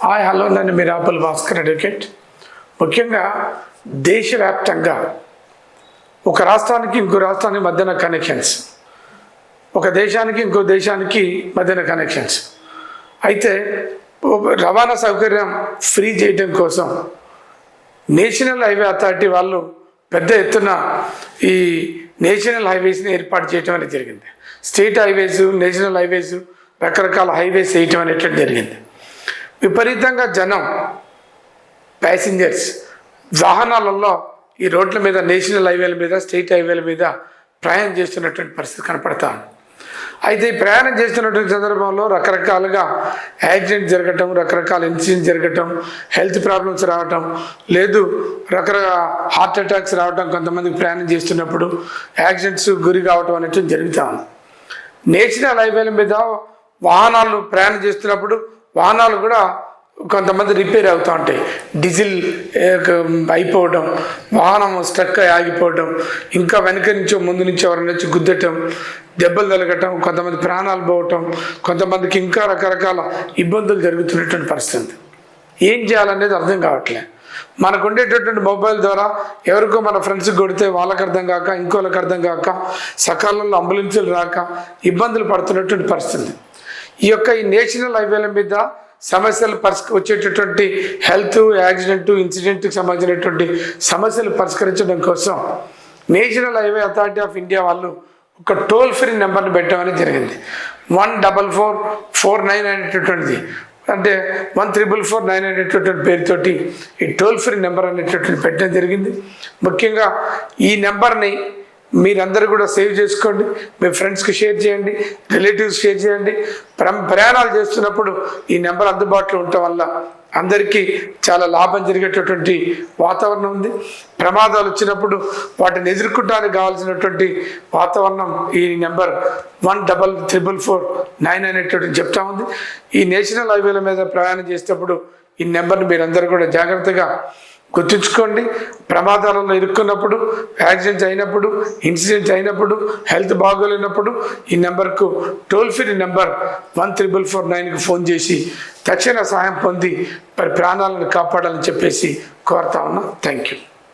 Hi hello నన్ను మీరు ఆపుల్ Bhaskar advocate. ముఖ్యంగా దేశవ్యాప్తంగా ఒక రాష్ట్రానికి ఇంకో రాష్ట్రానికి మధ్యన కనెక్షన్స్ ఒక దేశానికి ఇంకో దేశానికి మధ్యన కనెక్షన్స్ అయితే రవాణా సౌకర్యం ఫ్రీ చేయడం కోసం నేషనల్ హైవే అథారిటీ వాళ్ళు పెద్ద ఎత్తున ఈ నేషనల్ హైవేస్ని ఏర్పాటు చేయటం అనేది జరిగింది. స్టేట్ హైవేస్ నేషనల్ హైవేస్ రకరకాల హైవేస్ వేయటం అనేటువంటి జరిగింది. విపరీతంగా జనం ప్యాసింజర్స్ వాహనాలలో ఈ రోడ్ల మీద నేషనల్ హైవేల మీద స్టేట్ హైవేల మీద ప్రయాణం చేస్తున్నటువంటి పరిస్థితి కనపడతా అయితే ఈ ప్రయాణం చేస్తున్నటువంటి సందర్భంలో రకరకాలుగా యాక్సిడెంట్ జరగటం రకరకాల ఇన్సిడెంట్ జరగటం హెల్త్ ప్రాబ్లమ్స్ రావటం లేదు రకరకాల హార్ట్ అటాక్స్ రావటం కొంతమందికి ప్రయాణం చేస్తున్నప్పుడు యాక్సిడెంట్స్ గురి కావటం అనేటువంటి జరుగుతూ ఉంది. నేషనల్ హైవేల మీద వాహనాలు ప్రయాణం చేస్తున్నప్పుడు వాహనాలు కూడా కొంతమంది రిపేర్ అవుతూ ఉంటాయి. డీజిల్ అయిపోవడం వాహనం స్ట్రక్ ఆగిపోవడం ఇంకా వెనక నుంచో ముందు నుంచి ఎవరైనా వచ్చి గుద్దటం దెబ్బలు తలగటం కొంతమంది ప్రాణాలు పోవటం కొంతమందికి ఇంకా రకరకాల ఇబ్బందులు జరుగుతున్నటువంటి పరిస్థితి. ఏం చేయాలనేది అర్థం కావట్లే. మనకు ఉండేటటువంటి మొబైల్ ద్వారా ఎవరికో మన ఫ్రెండ్స్కి కొడితే వాళ్ళకి అర్థం కాక ఇంకోళ్ళకి అర్థం కాక సకాలంలో అంబులెన్సులు రాక ఇబ్బందులు పడుతున్నటువంటి పరిస్థితి. ఈ యొక్క ఈ నేషనల్ హైవేల మీద సమస్యలు పరిష్క వచ్చేటటువంటి హెల్త్ యాక్సిడెంట్ ఇన్సిడెంట్కి సంబంధించినటువంటి సమస్యలు పరిష్కరించడం కోసం national highway authority of India వాళ్ళు ఒక టోల్ ఫ్రీ నెంబర్ని పెట్టడం జరిగింది. One double four four nine అనేటటువంటిది. అంటే వన్ త్రిబుల్ ఫోర్ నైన్ అనేటటువంటి పేరుతోటి ఈ టోల్ ఫ్రీ నెంబర్ అనేటటువంటి పెట్టడం జరిగింది. ముఖ్యంగా ఈ నెంబర్ని మీరందరూ కూడా సేవ్ చేసుకోండి మీ ఫ్రెండ్స్కి షేర్ చేయండి రిలేటివ్స్ షేర్ చేయండి. ప్ర- ప్రయాణాలు చేస్తున్నప్పుడు ఈ నెంబర్ అందుబాటులో ఉండటం వల్ల అందరికీ చాలా లాభం జరిగేటటువంటి వాతావరణం ఉంది. ప్రమాదాలు వచ్చినప్పుడు వాటిని ఎదుర్కొంటానికి కావాల్సినటువంటి వాతావరణం ఈ number one double triple four nine అనేటువంటి చెప్తా ఉంది. ఈ నేషనల్ హైవేల మీద ప్రయాణం చేసేటప్పుడు ఈ నెంబర్ని మీరందరూ కూడా జాగ్రత్తగా గుర్తుంచుకోండి ప్రమాదాలలో ఇరుక్కున్నప్పుడు యాక్సిడెంట్స్ అయినప్పుడు ఇన్సిడెంట్స్ అయినప్పుడు హెల్త్ బాగోలేనప్పుడు ఈ నెంబర్కు toll free number one triple four నైన్కి ఫోన్ చేసి తక్షణ సహాయం పొంది ప్రాణాలను కాపాడాలని చెప్పేసి కోరుతా ఉన్నా. Thank you